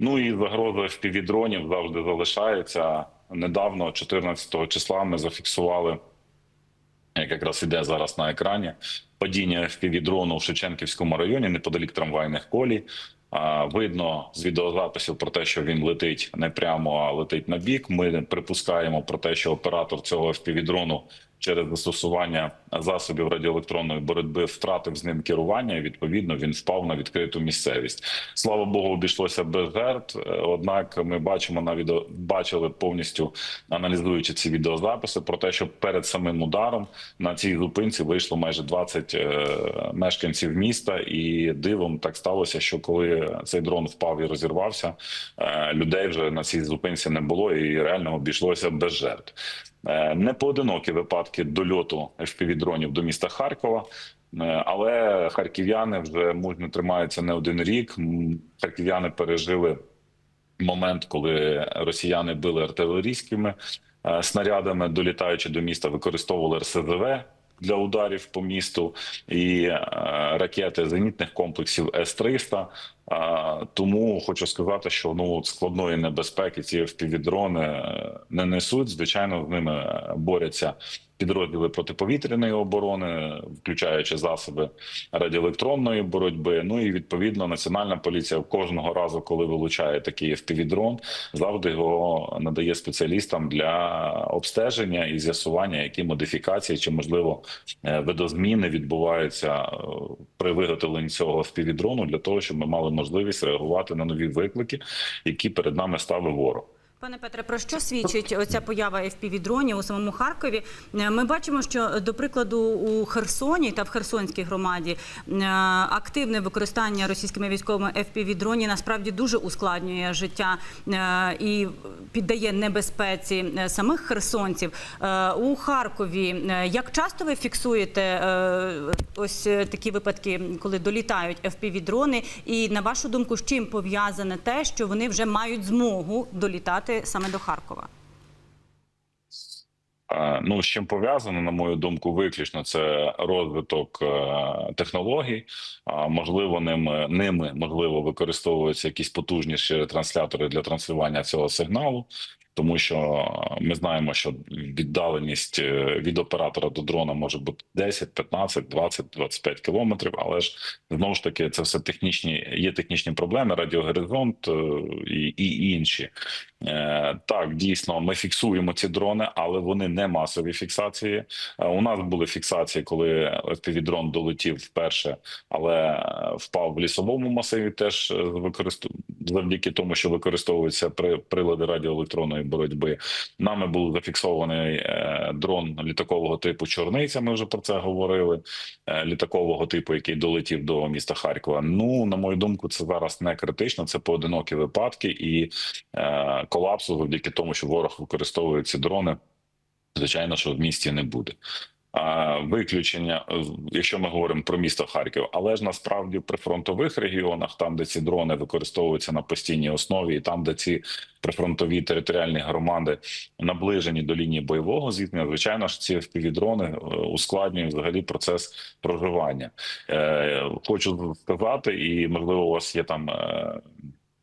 Ну і загроза впівдронів завжди залишається. Недавно, 14 числа, ми зафіксували, як якраз іде зараз на екрані, падіння впівдрону в Шевченківському районі неподалік трамвайних колій. Видно з відеозаписів про те, що він летить не прямо, а летить на бік. Ми припускаємо про те, що оператор цього впівдрону через застосування засобів радіоелектронної боротьби втратив з ним керування. і, Відповідно, він впав на відкриту місцевість. Слава Богу, обійшлося без жертв. Е, Однак, ми бачимо на відео, бачили повністю аналізуючи ці відеозаписи про те, що перед самим ударом на цій зупинці вийшло майже 20 е, мешканців міста, і дивом так сталося, що коли цей дрон впав і розірвався, е, людей вже на цій зупинці не було, і реально обійшлося без жертв. Е, Не поодинокі випадки дольоту FPV-дронів до міста Харкова. Е, Але харків'яни вже мужньо тримаються не один рік. Харків'яни пережили момент, коли росіяни били артилерійськими е, снарядами, долітаючи до міста, використовували РСЗВ для ударів по місту і ракети зенітних комплексів С-300. Тому хочу сказати, що ну складної небезпеки ці впівдрони е, не несуть. Звичайно, з ними борються підрозділи протиповітряної оборони, включаючи засоби радіоелектронної боротьби. Ну і відповідно національна поліція кожного разу, коли вилучає такий впівдрон, завжди його надає спеціалістам для обстеження і з'ясування, які модифікації чи можливо е, видозміни відбуваються е, при виготовленні цього впівдрону для того, щоб ми мали можливість реагувати на нові виклики, які перед нами ставив ворог. Пане Петре, про що свідчить оця поява FPV-дронів у самому Харкові? Е, Ми бачимо, що до прикладу у Херсоні та в Херсонській громаді е, активне використання російськими військовими FPV-дронів насправді дуже ускладнює життя е, і піддає небезпеці самих херсонців. У Харкові як часто ви фіксуєте ось такі випадки, коли долітають FPV-дрони? І на вашу думку, з чим пов'язане те, що вони вже мають змогу долітати саме до Харкова? Ну, з чим пов'язано, на мою думку, виключно це розвиток е, технологій. Можливо, ними ними можливо використовуються якісь потужніші транслятори для транслювання цього сигналу. Тому що ми знаємо, що віддаленість е, від оператора до дрона може бути 10, 15, 20, 25 кілометрів. Але ж знову ж таки, це все технічні є технічні проблеми, радіогоризонт е, і, і інші. Е, Так, дійсно, ми фіксуємо ці дрони, але вони не масові фіксації. Е, У нас були фіксації, коли FPV-дрон долетів вперше, але е, впав в лісовому масиві. Теж е, використов... завдяки тому, що використовуються при... прилади радіоелектронної боротьби. Нами був зафіксований е, дрон літакового типу Чорниця. Ми вже про це говорили. Е, літакового типу, який долетів до міста Харкова. Ну на мою думку, це зараз не критично. Це поодинокі випадки і е, колапсу завдяки тому, що ворог використовує ці дрони. Звичайно, що в місті не буде. Виключення, е, якщо ми говоримо про місто Харків, але ж насправді при фронтових регіонах, там де ці дрони використовуються на постійній основі, і там, де ці прифронтові територіальні громади наближені до лінії бойового зіткнення, звичайно ж, ці впівдрони е, ускладнюють взагалі процес проживання. Е, Хочу сказати, і можливо, у вас є там.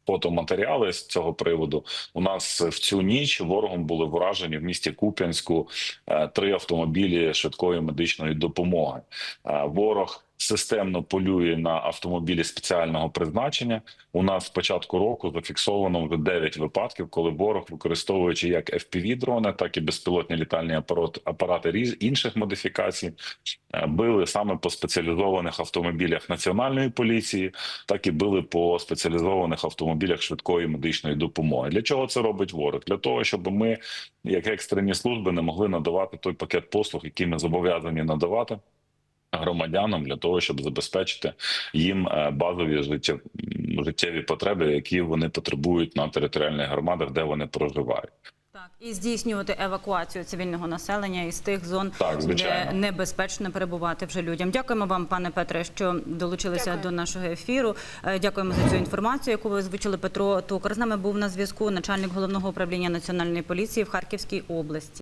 Фотоматеріали з цього приводу у нас в цю ніч ворогом були вражені в місті Куп'янську е, три автомобілі швидкої медичної допомоги. Е, Ворог системно полює на автомобілі спеціального призначення. У нас з початку року зафіксовано вже 9 випадків, коли ворог, використовуючи як fpv дрони, так і безпілотні літальні апарат, апарати різ інших модифікацій, е, били саме по спеціалізованих автомобілях національної поліції, так і били по спеціалізованих автомобілях швидкої медичної допомоги. Для чого це робить ворог? Для того, щоб ми, як екстрені служби, не могли надавати той пакет послуг, який ми зобов'язані надавати. Громадянам для того, щоб забезпечити їм е, базові життєв- життєві потреби, які вони потребують на територіальних громадах, де вони проживають. Так, і здійснювати евакуацію цивільного населення із тих зон, Так, де небезпечно перебувати вже людям. Дякуємо вам, пане Петре, що долучилися Дякую. до нашого ефіру. Е, Дякуємо за цю інформацію, яку ви озвучили. Петро Токар з нами був на зв'язку, начальник головного управління національної поліції в Харківській області.